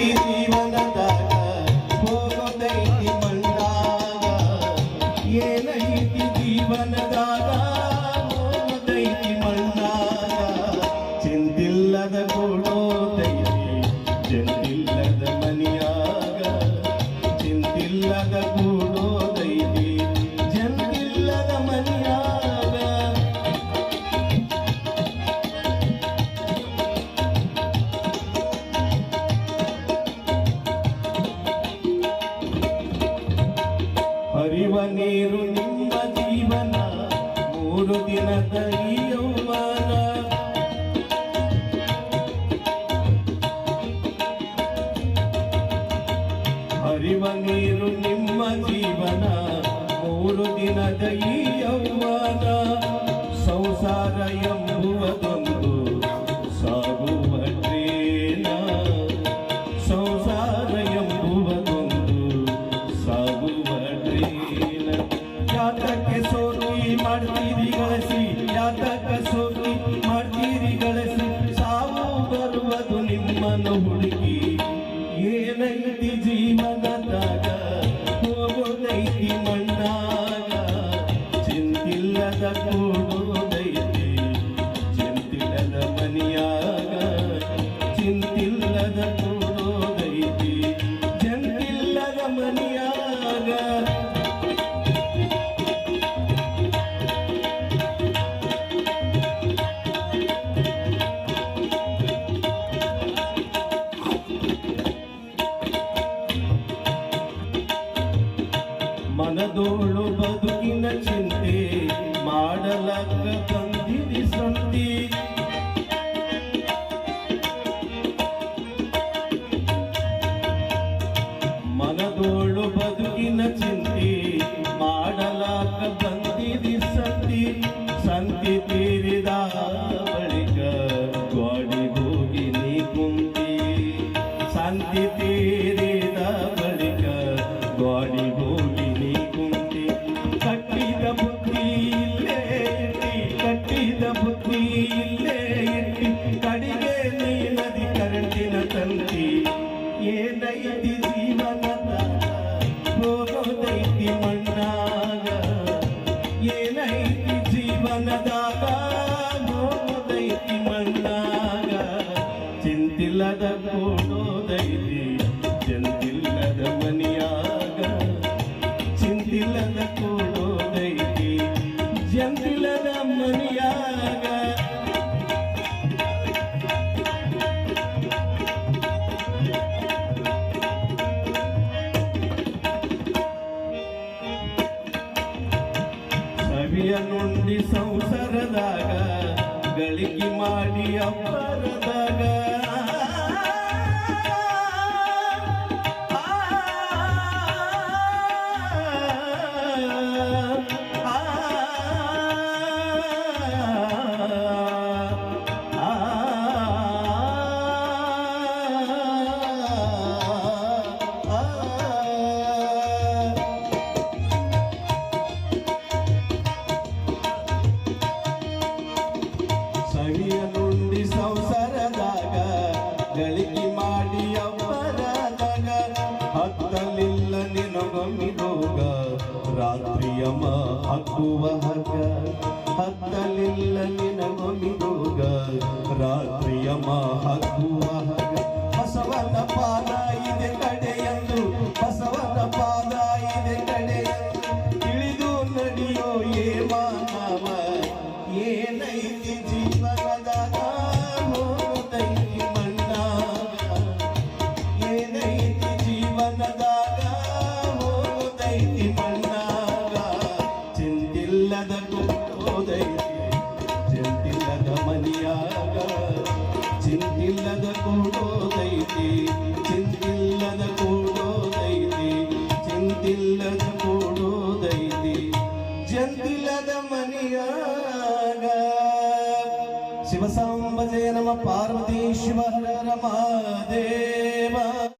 ಜೀವನದ ಮೂರು ದಿನದ ಈ ಯೌವನ ಹರಿವ ನೀರು ನಿಮ್ಮ ಜೀವನ ಮೂರು ದಿನದ ಈ ಯೌವನ ಸಂಸಾರ ಎಂಬುವುದೊಂದು ಸಾಗುವ ಟ್ರೇನ ಸಂಸಾರ ಎಂಬುವುದೊಂದು ಸಾಗುವ ಟ್ರೇನ ಯಾತಕ್ಕೆ ಸೋತಿ ಮಾಡ್ತೀರಿ ಗಳಿಸಿ ಯಾತಕ ಸೋಕಿ ಮಾಡ್ತೀರಿ ಗಳಿಸಿ ಸಾವು ಬರುವುದು ನಿಮ್ಮನ್ನು ಹುಡುಕಿ. ಏನೈತಿ ಜೀವನದಾಗ ಬದುಕಿನ ಚಿಂತೆ ಜೀವನದಾಗ ಹೋಗೋದೈತಿ ಮಣ್ಣಾಗ ಸವಿಯ ನುಂಡಿ ಸಂಸಾರದಾಗ ಗಳಿಕೆ ಮಾಡಿ ಅಪ್ಪರದಾಗ ಹಕ್ಕುವ ಹಗ ಹತ್ತಲಿಲ್ಲ ನಿನಗೊಮ್ಮಿಗೋಗ ರಾತ್ರಿಯಮ ಹಕ್ಕುವ ಹಗ ಬಸವನ ಪಾದ ಇದೆ ಕಡೆಯಂದು, ಬಸವನ ಪಾದ ಇದೆ ಕಡೆಯಂದು. ತಿಳಿದು ನಡೆಯೋ ಏ ಮಾನವ ಏನೈತಿ ಜೀವನದಾಗ ಮಣ್ಣ. ಏನೈತಿ ಜೀವನದಾಗ ಹೋಗೋದೈತಿ ಮಣ್ಣಾಗ ತಿಳಿದ ಕುಂದೋದಯ ಜಂತಿಲ್ಲದ ಮನೆಯಾಗ, ಚಿಂತಿಲ್ಲದ ಕೂಡೋದೈತಿ ಚಿಂತಿಲ್ಲದ ಕೂಡೋದೈತಿ ಚಿಂತಿಲ್ಲದ ಕೂಡೋದೈತಿ ಜಂತಿಲ್ಲದ ಮನೆಯಾಗ. ಶಿವಸಾಂಬಜಯ ನಮ ಪಾರ್ವತಿ ಶಿವ ಮಹಾದೇವ.